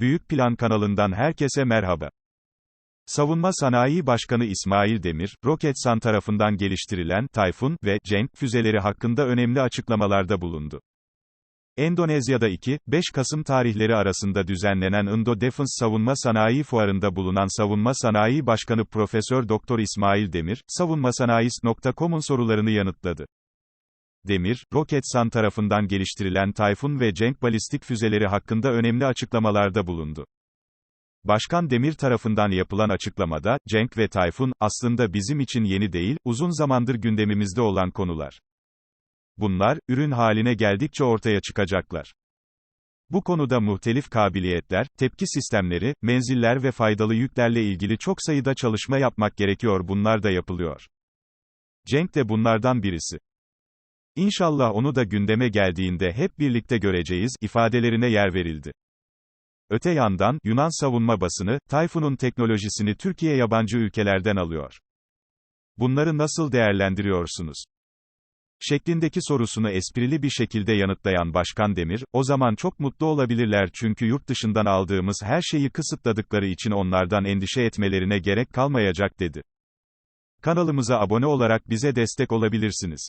Büyük Plan kanalından herkese merhaba. Savunma Sanayi Başkanı İsmail Demir, Roketsan tarafından geliştirilen Tayfun ve Cenk füzeleri hakkında önemli açıklamalarda bulundu. Endonezya'da 2-5 Kasım tarihleri arasında düzenlenen Indo Defense Savunma Sanayi Fuarı'nda bulunan Savunma Sanayi Başkanı Profesör Doktor İsmail Demir, savunmasanayis.com'un sorularını yanıtladı. Demir, Roketsan tarafından geliştirilen Tayfun ve Cenk balistik füzeleri hakkında önemli açıklamalarda bulundu. Başkan Demir tarafından yapılan açıklamada, Cenk ve Tayfun, aslında bizim için yeni değil, uzun zamandır gündemimizde olan konular. Bunlar, ürün haline geldikçe ortaya çıkacaklar. Bu konuda muhtelif kabiliyetler, tepki sistemleri, menziller ve faydalı yüklerle ilgili çok sayıda çalışma yapmak gerekiyor bunlar da yapılıyor. Cenk de bunlardan birisi. İnşallah onu da gündeme geldiğinde hep birlikte göreceğiz, ifadelerine yer verildi. Öte yandan, Yunan savunma basını, Tayfun'un teknolojisini Türkiye yabancı ülkelerden alıyor. Bunları nasıl değerlendiriyorsunuz? Şeklindeki sorusunu esprili bir şekilde yanıtlayan Başkan Demir, o zaman çok mutlu olabilirler çünkü yurt dışından aldığımız her şeyi kısıtladıkları için onlardan endişe etmelerine gerek kalmayacak dedi. Kanalımıza abone olarak bize destek olabilirsiniz.